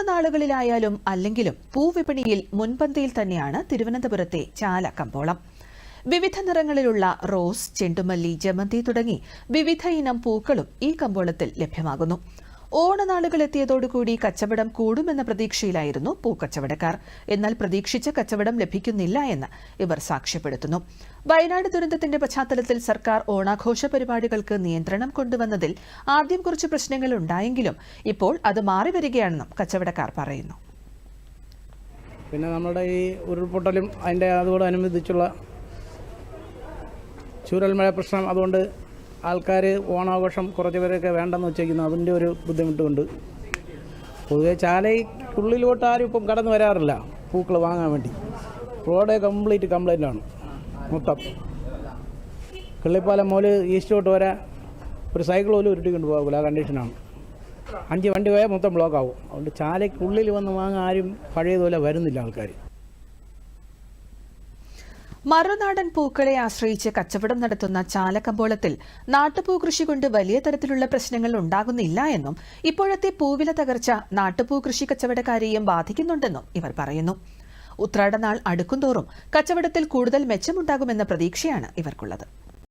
ഓണനാളുകളിലായാലും അല്ലെങ്കിലും പൂവിപണിയിൽ മുൻപന്തിയിൽ തന്നെയാണ് തിരുവനന്തപുരത്തെ ചാല കമ്പോളം. വിവിധ നിറങ്ങളിലുള്ള റോസ് ചെണ്ടുമല്ലി ജമന്തി തുടങ്ങി വിവിധ ഇനം പൂക്കളും ഈ കമ്പോളത്തിൽ ലഭ്യമാകുന്നു. ഓണനാളുകൾ എത്തിയതോടുകൂടി കച്ചവടം കൂടുമെന്ന പ്രതീക്ഷയിലായിരുന്നു പൂക്കച്ചവടക്കാർ. എന്നാൽ പ്രതീക്ഷിച്ച കച്ചവടം ലഭിക്കുന്നില്ല എന്ന് ഇവർ സാക്ഷ്യപ്പെടുത്തുന്നു. വയനാട് ദുരന്തത്തിന്റെ പശ്ചാത്തലത്തിൽ സർക്കാർ ഓണാഘോഷ പരിപാടികൾക്ക് നിയന്ത്രണം കൊണ്ടുവന്നതിൽ ആദ്യം കുറച്ച് പ്രശ്നങ്ങൾ ഉണ്ടായെങ്കിലും ഇപ്പോൾ അത് മാറി വരികയാണെന്നും കച്ചവടക്കാർ പറയുന്നു. പിന്നെ നമ്മുടെ ഈ ഉരുൾപൊട്ടലും അതിന്റെ അതോടനുബന്ധിച്ചുള്ള ചൂരൽമഴ പ്രശ്നം അതുകൊണ്ട് ആൾക്കാർ ഓണാഘോഷം കുറച്ച് പേരൊക്കെ വേണ്ടെന്ന് വെച്ചേക്കുന്നു. അതിന്റെ ഒരു ബുദ്ധിമുട്ടുണ്ട്. പൊതുവെ ചാലയ്ക്കുള്ളിലോട്ട് ആരും ഇപ്പം കടന്നു വരാറില്ല. പൂക്കൾ വാങ്ങാൻ വേണ്ടി. റോഡ് കംപ്ലീറ്റ് കംപ്ലൈന്റ് ആണ്. മൊത്തം. കിള്ളിപ്പാലം മുതൽ ഈസ്റ്റോട്ട് വരെ ഒരു സൈക്കിൾ പോലും ഉരുട്ടിക്കൊണ്ട് പോകില്ല ആ കണ്ടീഷനാണ് അഞ്ച് വണ്ടി പോയാൽ മൊത്തം ബ്ലോക്ക് ആവും. അതുകൊണ്ട് ചാലയ്ക്കുള്ളിൽ വന്ന് വാങ്ങാൻ ആരും പഴയതുപോലെ വരുന്നില്ല ആൾക്കാർ മറുനാടൻ പൂക്കളെ ആശ്രയിച്ച് കച്ചവടം നടത്തുന്ന ചാലക്കമ്പോളത്തിൽ നാട്ടുപൂ കൃഷി കൊണ്ട് വലിയ തരത്തിലുള്ള പ്രശ്നങ്ങൾ ഉണ്ടാകുന്നില്ല എന്നും ഇപ്പോഴത്തെ പൂവില തകർച്ച നാട്ടുപൂ കൃഷി കച്ചവടക്കാരെയും ബാധിക്കുന്നുണ്ടെന്നും ഇവർ പറയുന്നു. ഉത്രാടനാൾ അടുക്കുംതോറും കച്ചവടത്തിൽ കൂടുതൽ മെച്ചമുണ്ടാകുമെന്ന പ്രതീക്ഷയാണ് ഇവർക്കുള്ളത്.